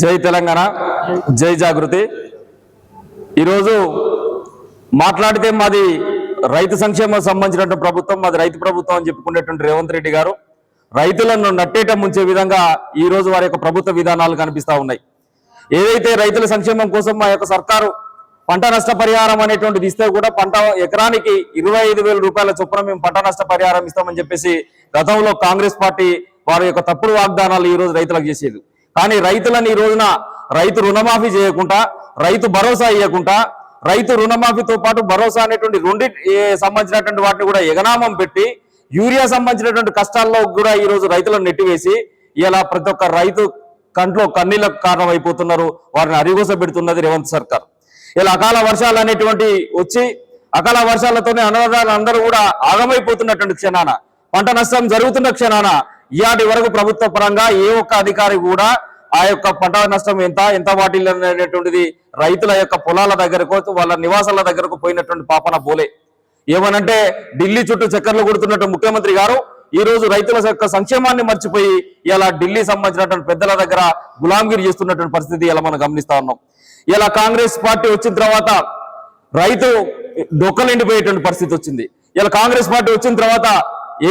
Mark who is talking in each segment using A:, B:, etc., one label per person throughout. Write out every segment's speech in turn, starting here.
A: జై తెలంగాణ జై జాగృతి. ఈరోజు మాట్లాడితే మాది రైతు సంక్షేమం సంబంధించినటువంటి ప్రభుత్వం మాది రైతు ప్రభుత్వం అని చెప్పుకునేటువంటి రేవంత్ రెడ్డి గారు రైతులను నట్టేట ముంచే విధంగా ఈ రోజు వారి యొక్క ప్రభుత్వ విధానాలు కనిపిస్తా ఉన్నాయి. ఏదైతే రైతుల సంక్షేమం కోసం మా యొక్క సర్కారు పంట నష్ట పరిహారం అనేటువంటిది ఇస్తే కూడా పంట ఎకరానికి ఇరవై ఐదు వేల రూపాయల చొప్పున మేము పంట నష్ట పరిహారం ఇస్తామని చెప్పేసి గతంలో కాంగ్రెస్ పార్టీ వారి యొక్క తప్పుడు వాగ్దానాలు ఈ రోజు రైతులకు చేసేది. కానీ రైతులను ఈ రోజున రైతు రుణమాఫీ చేయకుండా రైతు భరోసా ఇవ్వకుండా రైతు రుణమాఫీతో పాటు భరోసా అనేటువంటి రెండు సంబంధించినటువంటి వాటిని కూడా ఎగనామం పెట్టి యూరియా సంబంధించినటువంటి కష్టాల్లో కూడా ఈ రోజు రైతులను నెట్టివేసి ఇలా ప్రతి ఒక్క రైతు కంట్లో కన్నీలకు కారణమైపోతున్నారు వారిని అరిగోస పెడుతున్నది రేవంత్ సర్కార్. ఇలా అకాల వర్షాలు అనేటువంటి వచ్చి అకాల వర్షాలతోనే అన్నదాతలు అందరూ కూడా ఆగమైపోతున్నటువంటి క్షణాన పంట నష్టం జరుగుతున్న క్షణాన ఇయాటి వరకు ప్రభుత్వ పరంగా ఏ ఒక్క అధికారి కూడా ఆ యొక్క పంట నష్టం ఎంత ఎంత వాటిల్ అనేటువంటిది రైతుల యొక్క పొలాల దగ్గరకు వాళ్ళ నివాసాల దగ్గరకు పోయినటువంటి పాపన పోలే ఏమనంటే ఢిల్లీ చుట్టూ చక్కర్లు కొడుతున్నట్టు ముఖ్యమంత్రి గారు ఈ రోజు రైతుల యొక్క సంక్షేమాన్ని మర్చిపోయి ఇలా ఢిల్లీ సంబంధించినటువంటి పెద్దల దగ్గర గులాంగిరి చేస్తున్నటువంటి పరిస్థితి ఇలా మనం గమనిస్తా ఉన్నాం. ఇలా కాంగ్రెస్ పార్టీ వచ్చిన తర్వాత రైతు డొక్కలిండిపోయేటువంటి పరిస్థితి వచ్చింది. ఇలా కాంగ్రెస్ పార్టీ వచ్చిన తర్వాత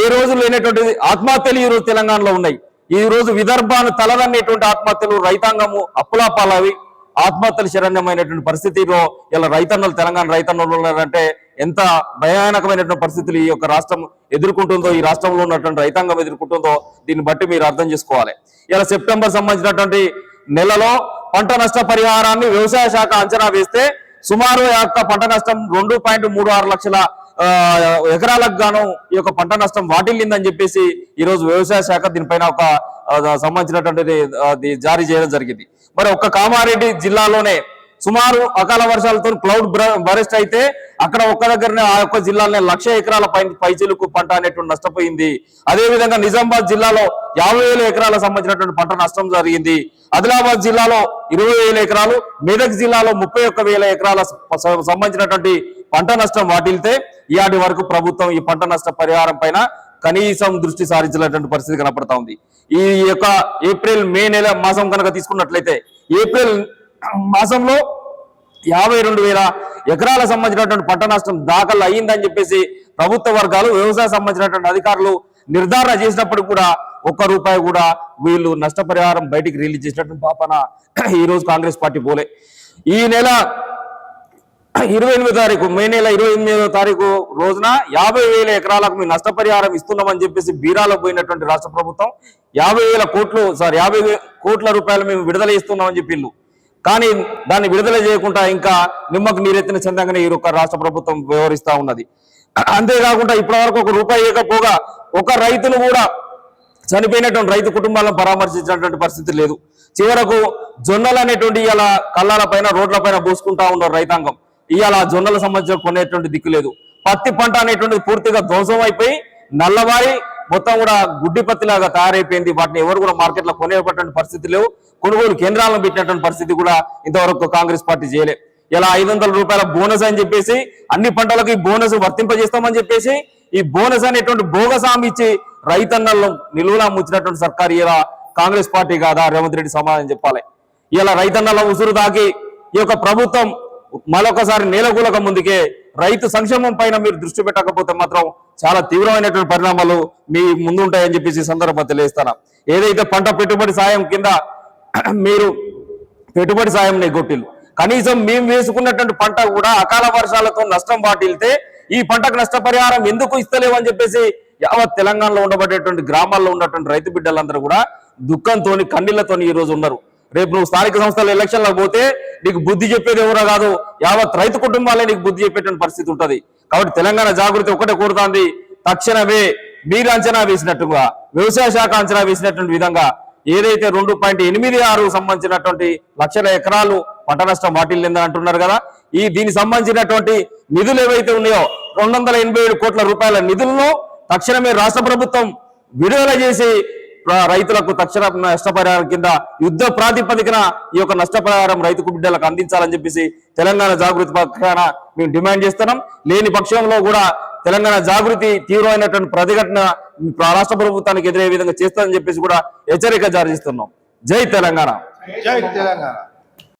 A: ఏ రోజు లేనటువంటి ఆత్మహత్యలు ఈ రోజు తెలంగాణలో ఉన్నాయి. ఈ రోజు విదర్భాన్ని తలదన్నేటువంటి ఆత్మహత్యలు రైతాంగము అప్పులాపాలవి. ఆత్మహత్యలు శరణ్యమైనటువంటి పరిస్థితిలో ఇలా రైతన్నలు తెలంగాణ రైతన్నలు ఉన్నారంటే ఎంత భయానకమైనటువంటి పరిస్థితులు ఈ యొక్క రాష్ట్రం ఎదుర్కొంటుందో ఈ రాష్ట్రంలో ఉన్నటువంటి రైతాంగం ఎదుర్కొంటుందో దీన్ని బట్టి మీరు అర్థం చేసుకోవాలి. ఇలా సెప్టెంబర్ సంబంధించినటువంటి నెలలో పంట నష్ట పరిహారాన్ని వ్యవసాయ శాఖ అంచనా వేస్తే సుమారు యొక్క పంట నష్టం రెండు పాయింట్ మూడు ఆరు లక్షల ఎకరాలకు గాను ఈ యొక్క పంట నష్టం వాటిల్లిందని చెప్పేసి ఈరోజు వ్యవసాయ శాఖ దీనిపైన ఒక సంబంధించినటువంటి అది జారీ చేయడం జరిగింది. మరి ఒక్క కామారెడ్డి జిల్లాలోనే సుమారు అకాల వర్షాలతో క్లౌడ్ బరెస్ట్ అయితే అక్కడ ఒక్క దగ్గరనే ఆ యొక్క జిల్లాలోనే లక్ష ఎకరాల పై పైచిలుకు పంట అనేటువంటి నష్టపోయింది. అదే విధంగా నిజామాబాద్ జిల్లాలో యాభై వేల ఎకరాలకు సంబంధించినటువంటి పంట నష్టం జరిగింది. ఆదిలాబాద్ జిల్లాలో ఇరవై వేల ఎకరాలు మెదక్ జిల్లాలో ముప్పై ఒక్క వేల ఎకరాల సంబంధించినటువంటి పంట నష్టం వాటిల్తే ఇయాటి వరకు ప్రభుత్వం ఈ పంట నష్ట పరిహారం పైన కనీసం దృష్టి సారించినటువంటి పరిస్థితి కనపడతా ఉంది. ఈ యొక్క ఏప్రిల్ మే నెల మాసం కనుక తీసుకున్నట్లయితే ఏప్రిల్ మాసంలో యాభై రెండు వేల ఎకరాల సంబంధించినటువంటి పంట నష్టం దాఖలు అయ్యిందని చెప్పేసి ప్రభుత్వ వర్గాలు వ్యవసాయ సంబంధించినటువంటి అధికారులు నిర్ధారణ చేసినప్పుడు కూడా ఒక్క రూపాయి కూడా వీళ్ళు నష్టపరిహారం బయటికి రిలీజ్ చేసినటువంటి పాపన ఈరోజు కాంగ్రెస్ పార్టీ పోలే. ఈ నెల ఇరవై ఎనిమిదో తారీఖు మే నెల ఇరవై ఎనిమిదో తారీఖు రోజున యాభై వేల ఎకరాలకు మేము నష్టపరిహారం ఇస్తున్నామని చెప్పేసి బీరాలో పోయినటువంటి రాష్ట్ర ప్రభుత్వం యాభై వేల కోట్లు సారీ యాభై కోట్ల రూపాయలు మేము విడుదల ఇస్తున్నామని చెప్పిళ్ళు కానీ దాన్ని విడుదల చేయకుండా ఇంకా నిమ్మకు నీరెత్తిన చందంగానే ఈ యొక్క రాష్ట్ర ప్రభుత్వం వ్యవహరిస్తా ఉన్నది. అంతేకాకుండా ఇప్పటి వరకు ఒక రూపాయి ఇవ్వకపోగా ఒక రైతును కూడా చనిపోయినటువంటి రైతు కుటుంబాలను పరామర్శించినటువంటి పరిస్థితి లేదు. చివరకు జొన్నలు అనేటువంటి ఇలా కళ్ళాల పైన రోడ్ల పైన పోసుకుంటా ఉన్నారు రైతాంగం. ఇవాళ జొన్నల సంబంధించిన కొనేటువంటి దిక్కు లేదు. పత్తి పంట అనేటువంటిది పూర్తిగా ధ్వంసం అయిపోయి నల్లవారి మొత్తం కూడా గుడ్డి పత్తిలాగా తయారైపోయింది. వాటిని ఎవరు కూడా మార్కెట్లో కొనేటటువంటి పరిస్థితి లేవు. కొనుగోలు కేంద్రాలను పెట్టినటువంటి పరిస్థితి కూడా ఇంతవరకు కాంగ్రెస్ పార్టీ చేయలే. ఇలా ఐదు వందల రూపాయల బోనస్ అని చెప్పేసి అన్ని పంటలకు ఈ బోనస్ వర్తింపజేస్తామని చెప్పేసి ఈ బోనస్ అనేటువంటి భోగసామి ఇచ్చి రైతన్నలను నిలువులా ముంచినటువంటి సర్కారు ఇలా కాంగ్రెస్ పార్టీ కాదా? రేవంత్ రెడ్డి సమాధానం చెప్పాలి. ఇలా రైతన్నల ఉసురు దాకి ఈ యొక్క ప్రభుత్వం మరొకసారి నేలకూలక ముందుకే రైతు సంక్షేమం పైన మీరు దృష్టి పెట్టకపోతే మాత్రం చాలా తీవ్రమైనటువంటి పరిణామాలు మీ ముందుంటాయని చెప్పేసి సందర్భంగా తెలియజేస్తాను. ఏదైతే పంట పెట్టుబడి సాయం కింద మీరు పెట్టుబడి సాయం నెగ్గొట్టిల్లు కనీసం మేము వేసుకున్నటువంటి పంట కూడా అకాల వర్షాలతో నష్టం వాటిల్తే ఈ పంటకు నష్టపరిహారం ఎందుకు ఇస్తలేవు అని చెప్పేసి యావత్ తెలంగాణలో ఉండబడేటువంటి గ్రామాల్లో ఉన్నటువంటి రైతు బిడ్డలందరూ కూడా దుఃఖంతో కన్నీళ్ళతో ఈ రోజు ఉన్నారు. రేపు నువ్వు స్థానిక సంస్థల ఎలక్షన్లకు పోతే నీకు బుద్ధి చెప్పేది ఎవరో కాదు. యావత్ రైతు కుటుంబాలే నీకు బుద్ధి చెప్పేటువంటి పరిస్థితి ఉంటుంది. కాబట్టి తెలంగాణ జాగృతి ఒకటే కోరుతాంది. తక్షణమే మీరు అంచనా వేసినట్టుగా వ్యవసాయ శాఖ అంచనా వేసినటువంటి విధంగా ఏదైతే రెండు పాయింట్ ఎనిమిది ఆరు సంబంధించినటువంటి లక్షల ఎకరాలు పంట నష్టం వాటిల్లిందని అంటున్నారు కదా ఈ దీనికి సంబంధించినటువంటి నిధులు ఏవైతే ఉన్నాయో రెండు వందల ఎనభై ఏడు కోట్ల రూపాయల నిధులను తక్షణమే రాష్ట్ర ప్రభుత్వం విడుదల చేసి రైతులకు తక్షణ నష్టపరిహారం కింద యుద్ధ ప్రాతిపదికన ఈ యొక్క నష్టపరిహారం రైతుకు బిడ్డలకు అందించాలని చెప్పేసి తెలంగాణ జాగృతి పక్షాన మేము డిమాండ్ చేస్తున్నాం. లేని పక్షంలో కూడా తెలంగాణ జాగృతి తీవ్రమైనటువంటి ప్రతిఘటన రాష్ట్ర ప్రభుత్వానికి ఎదురయ్యే విధంగా చేస్తానని చెప్పేసి కూడా హెచ్చరిక జారీ చేస్తున్నాం. జై తెలంగాణ.
B: జై తెలంగాణ.